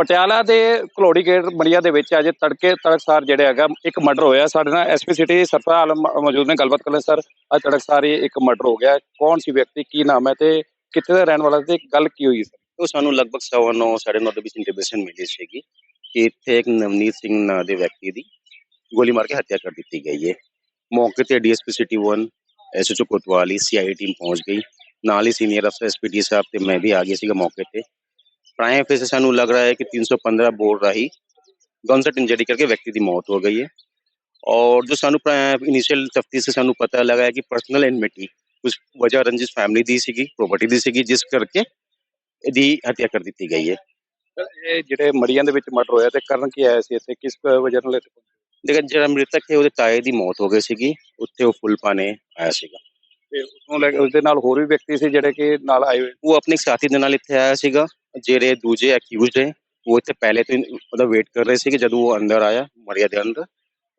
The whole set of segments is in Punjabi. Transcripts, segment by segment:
ਪਟਿਆਲਾ ਦੇ ਘਲੋੜੀ ਗੇਟ ਮੜੀਆ ਦੇ ਵਿੱਚ ਅੱਜ ਤੜਕੇ ਤੜਕਸਾਰ ਜਿਹੜੇ ਹੈਗਾ ਇੱਕ ਮਰਡਰ ਹੋਇਆ। ਸਾਡੇ ਨਾਲ ਐਸਪੀ ਸਿਟੀ ਸਰਫਾ ਆਲਮ ਮੌਜੂਦ ਨੇ, ਗੱਲਬਾਤ ਕਰ ਲੈ ਸਰ। ਅੱਜ ਤੜਕਸਾਰ ਹੀ ਇੱਕ ਮਰਡਰ ਹੋ ਗਿਆ। ਕੌਣ ਸੀ ਵਿਅਕਤੀ, ਕੀ ਨਾਮ ਹੈ ਤੇ ਕਿੱਥੇ ਦਾ ਰਹਿਣ ਵਾਲਾ ਤੇ ਗੱਲ ਕੀ ਹੋਈ ਸਰ? ਉਹ ਸਾਨੂੰ ਲਗਭਗ ਸਵਾ ਨੌ ਨੌ ਦੇ ਵਿੱਚ ਇੰਟੀਮੇਸ਼ਨ ਮਿਲੀ ਸੀਗੀ ਕਿ ਇੱਥੇ ਇੱਕ ਨਵਨੀਤ ਸਿੰਘ ਨਾਂ ਦੇ ਵਿਅਕਤੀ ਦੀ ਗੋਲੀ ਮਾਰ ਕੇ ਹੱਤਿਆ ਕਰ ਦਿੱਤੀ ਗਈ ਹੈ ਮੌਕੇ ਤੇ ਡੀਐਸਪੀ ਸਿਟੀ 1 ਐਸਐਚਓ ਕੋਤਵਾਲੀ ਸੀਆਈ ਟੀਮ ਪਹੁੰਚ ਗਈ। ਨਾਲ ਹੀ ਸੀਨੀਅਰ ਅਫਸਰ ਐਸਪੀਡੀ ਸਾਹਿਬ ਤੇ ਮੈਂ ਵੀ ਆ ਗਿਆ ਸੀਗਾ ਮੌਕੇ ਤੇ। ਪ੍ਰਾਈਮ ਫੇਸ ਸਾਨੂੰ ਲੱਗ ਰਿਹਾ ਹੈ ਕਿ 315 ਬੋਰ ਰਾਹੀਂ ਗਨਸਟ ਇੰਜਰੀ ਕਰਕੇ ਵਿਅਕਤੀ ਦੀ ਮੌਤ ਹੋ ਗਈ ਹੈ और जो ਸਾਨੂੰ ਇਨੀਸ਼ੀਅਲ ਤਫਤੀਸ਼ से ਸਾਨੂੰ ਪਤਾ ਲੱਗਾ ਹੈ ਕਿ ਪਰਸਨਲ ਐਨਮਿਟੀ ਕੁਝ ਵਜ੍ਹਾ ਰੰਜਿਸ਼ ਫੈਮਿਲੀ ਦੀ ਸੀਗੀ ਪ੍ਰਾਪਰਟੀ ਦੀ ਸੀਗੀ ਜਿਸ ਕਰਕੇ ਇਹਦੀ ਹੱਤਿਆ ਕਰ ਦਿੱਤੀ ਗਈ ਹੈ ਸਰ, ਇਹ ਜਿਹੜੇ ਮੜੀਆਂ ਦੇ ਵਿੱਚ ਮਰਡਰ ਹੋਇਆ ਤੇ ਕਰਨ ਕੀ ਆਇਆ ਸੀ ਇੱਥੇ ਕਿਸ ਵਜ੍ਹਾ ਨਾਲ ਇੱਥੇ ਪਹੁੰਚੇ? ਲੇਕਿਨ ਜਿਹੜਾ ਮ੍ਰਿਤਕ ਹੈ ਉਹਦੇ ਤਾਏ ਦੀ ਮੌਤ ਹੋ ਗਈ ਸੀਗੀ ਉੱਥੇ ਉਹ ਫੁੱਲ ਪਾਣੇ ਆਇਆ ਸੀਗਾ ਤੇ ਉਸਨੂੰ ਲੈ ਕੇ ਉਸਦੇ ਨਾਲ ਹੋਰ ਵੀ ਵਿਅਕਤੀ ਸੀ ਜਿਹੜੇ ਕਿ ਨਾਲ ਆਏ ਹੋਏ ਉਹ ਆਪਣੇ ਸਾਥੀ ਦੇ ਨਾਲ ਇੱਥੇ ਆਇਆ ਸੀਗਾ ਜਿਹੜੇ ਦੂਜੇ ਐਕਿਊਜ਼ਡ ਹੈ ਉਹ ਇੱਥੇ ਪਹਿਲੇ ਤੋਂ ਉਹਦਾ ਵੇਟ ਕਰ ਰਹੇ ਸੀ ਕਿ ਜਦੋਂ ਉਹ ਅੰਦਰ ਆਇਆ ਮਰਿਆ ਦੇ ਅੰਦਰ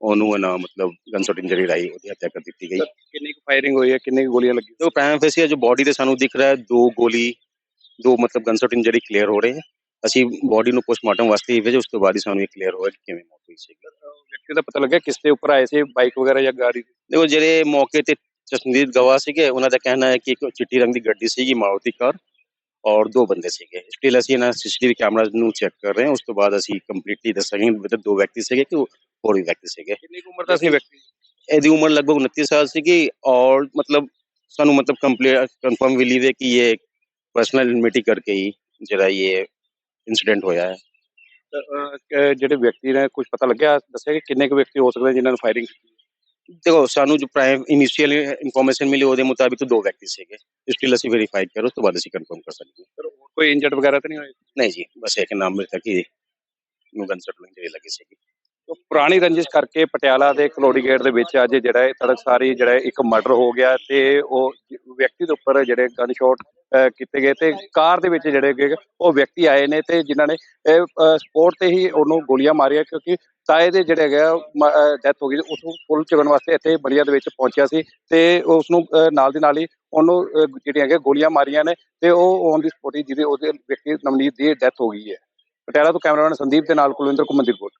ਉਹਨੂੰ ਨਾ ਮਤਲਬ ਗਨ ਸ਼ਾਟ ਇੰਜਰੀ ਰਾਈ ਉਹਦੀ ਹੱਤਿਆ ਕਰ ਦਿੱਤੀ ਗਈ। ਕਿੰਨੀ ਕੁ ਫਾਇਰਿੰਗ ਹੋਈ ਹੈ ਕਿੰਨੀ ਕੁ ਗੋਲੀਆਂ ਲੱਗੀਆਂ? ਉਹ ਪੈਨ ਫੇਸੀਆ ਜੋ ਬਾਡੀ ਤੇ ਸਾਨੂੰ ਦਿਖ ਰਿਹਾ ਹੈ ਦੋ ਗੋਲੀ ਦੋ ਮਤਲਬ ਗਨ ਸ਼ਾਟ ਇੰਜਰੀ ਕਲੀਅਰ ਹੋ ਰਹੇ ਹੈ। ਅਸੀਂ ਬਾਡੀ ਨੂੰ ਪੋਸਟਮਾਰਟਮ ਵਾਸਤੇ ਭੇਜੇ ਉਸ ਤੋਂ ਬਾਅਦ ਹੀ ਸਾਨੂੰ ਇਹ ਕਲੀਅਰ ਹੋਇਆ ਕਿ ਕਿਵੇਂ ਮੌਤ ਹੋਈ ਸੀ ਵਿਅਕਤੀ ਦਾ ਪਤਾ ਲੱਗਿਆ ਕਿਸ ਦੇ ਉੱਪਰ ਆਏ ਸੀ ਬਾਈਕ ਵਗੈਰਾ ਜਾਂ ਗਾੜੀ? ਦੇਖੋ ਜਿਹੜੇ ਮੌਕੇ ਤੇ ਚਸ਼ਮਦੀਦ ਗਵਾਹ ਸੀਗੇ ਉਹਨਾਂ ਦਾ ਕਹਿਣਾ ਹੈ ਕਿ ਇੱਕ ਚਿੱਟੀ ਰੰਗ ਦੀ ਗੱਡੀ ਸੀਗੀ ਮਾਰੂਤੀ ਕਾਰ। ਔਰ ਦੋ ਬੰਦੇ ਸੀਗੇ ਸਟਿਲ ਅਸੀਂ ਇਹਨਾਂ ਸੀਸੀਟੀਵੀ ਕੈਮਰਾਜ਼ ਨੂੰ ਚੈੱਕ ਕਰ ਰਹੇ ਹਾਂ ਉਸ ਤੋਂ ਬਾਅਦ ਅਸੀਂ ਕੰਪਲੀਟਲੀ ਦੱਸਾਂਗੇ ਵੀ ਦੋ ਵਿਅਕਤੀ ਸੀਗੇ ਕਿ ਹੋਰ ਵੀ ਵਿਅਕਤੀ ਸੀਗੇ ਕਿੰਨੀ ਉਮਰ ਦਾ ਸੀ ਵਿਅਕਤੀ ਇਹਦੀ ਉਮਰ ਲਗਭਗ 29 ਸਾਲ ਸੀਗੀ ਔਰ ਮਤਲਬ ਸਾਨੂੰ ਮਤਲਬ ਕੰਪਲੀਟ ਕਨਫਰਮ ਵੀ ਲੀਵੇ ਕਿ ਇਹ ਪਰਸਨਲ ਇਨਵਿਟੀ ਕਰਕੇ ਹੀ ਜਿਹੜਾ ਇਹ ਇਨਸੀਡੈਂਟ ਹੋਇਆ ਹੈ ਜਿਹੜੇ ਵਿਅਕਤੀ ਨੇ ਕੁਝ ਪਤਾ ਲੱਗਿਆ ਦੱਸਿਆ ਕਿ ਕਿੰਨੇ ਕੁ ਵਿਅਕਤੀ ਹੋ ਸਕਦੇ ਜਿਨ੍ਹਾਂ ਨੂੰ ਫਾਇਰਿੰਗ ਦੇਖੋ ਸਾਨੂੰ ਜੋ ਪ੍ਰਾਈਮ ਇਨੀਸ਼ੀਅਲ ਇਨਫੋਰਮੇਸ਼ਨ ਮਿਲੀ ਉਹਦੇ ਮੁਤਾਬਿਕ ਦੋ ਵਿਅਕਤੀ ਸੀਗੇ। ਸਟਿਲ ਅਸੀਂ ਵੈਰੀਫਾਈ ਕਰ ਉਸ ਤੋਂ ਬਾਅਦ ਅਸੀਂ ਕਨਫਰਮ ਕਰ ਸਕਦੇ ਹਾਂ। ਕੋਈ ਇੰਜਰਡ ਵਗੈਰਾ ਤਾਂ ਨਹੀਂ ਹੋਏ? ਨਹੀਂ ਜੀ ਬਸ ਇੱਕ ਨਾਮ ਮਿਲਤਾ ਕਿ ਨੂੰ ਗਨਸਟ ਜਿਹੜੀ ਲੱਗੀ ਸੀਗੀ। ਪੁਰਾਣੀ ਰੰਜਿਸ਼ ਕਰਕੇ ਪਟਿਆਲਾ ਦੇ ਕਲੋੜੀ ਗੇਟ ਦੇ ਵਿੱਚ ਅੱਜ ਜਿਹੜਾ ਇਹ ਤੜਕਸਾਰੀ ਜਿਹੜਾ ਇੱਕ ਮਰਡਰ ਹੋ ਗਿਆ ਤੇ ਉਹ ਵਿਅਕਤੀ ਦੇ ਉੱਪਰ ਜਿਹੜੇ ਗਨ ਸ਼ਾਟ ਕੀਤੇ ਗਏ ਤੇ ਕਾਰ ਦੇ ਵਿੱਚ ਜਿਹੜੇ ਗਏ ਉਹ ਵਿਅਕਤੀ ਆਏ ਨੇ ਤੇ ਜਿਨ੍ਹਾਂ ਨੇ ਸਪੋਰਟ ਤੇ ਹੀ ਉਹਨੂੰ ਗੋਲੀਆਂ ਮਾਰੀਆਂ ਕਿਉਂਕਿ ਤਾਏ ਦੇ ਜਿਹੜੇ ਹੈਗਾ ਡੈਥ ਹੋ ਗਈ ਉਸ ਨੂੰ ਫੁੱਲ ਚੁਗਣ ਵਾਸਤੇ ਇੱਥੇ ਬੜੀਆ ਦੇ ਵਿੱਚ ਪਹੁੰਚਿਆ ਸੀ ਤੇ ਉਸ ਨੂੰ ਨਾਲ ਦੀ ਨਾਲ ਹੀ ਉਹਨੂੰ ਜਿਹੜੀਆਂ ਹੈਗੇ ਗੋਲੀਆਂ ਮਾਰੀਆਂ ਨੇ ਤੇ ਉਹ ਔਨ ਦੀ ਸਪੋਟ ਜਿਹਦੇ ਉਹਦੇ ਵਿਅਕਤੀ ਨਵਨੀਤ ਦੀ ਡੈਥ ਹੋ ਗਈ ਹੈ। ਪਟਿਆਲਾ ਤੋਂ ਕੈਮਰਾਮੈਨ ਸੰਦੀਪ ਦੇ ਨਾਲ ਕੁਲਵਿੰਦਰ ਕੁਮਨ ਦੀ ਰਿਪੋਰਟ।